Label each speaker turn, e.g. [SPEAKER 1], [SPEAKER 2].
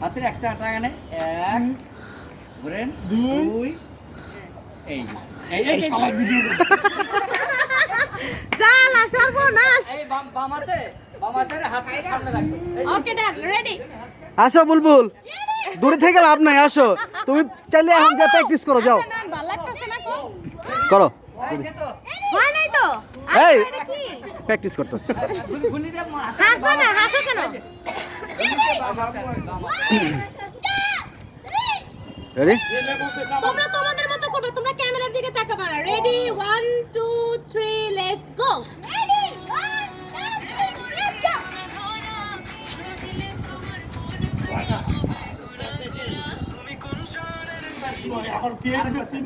[SPEAKER 1] হাতের একটা আটা এখানে এক ঘুরেন
[SPEAKER 2] দুই।
[SPEAKER 1] এই
[SPEAKER 3] সর্বনাশ
[SPEAKER 1] এই বাম বাম
[SPEAKER 4] আসো বুলবুল। দূরে থেকে লাভ নাই আসো। তুমি চাইলে এখন যা প্র্যাকটিস করো যাও। করো। প্র্যাকটিস করতেছি। রেডি
[SPEAKER 3] তোমরা তোমাদের মতো করবে তোমরা ক্যামেরার দিকে তাকাবা রেডি 1 2 3 লেটস গো
[SPEAKER 2] আমার পেট বেশি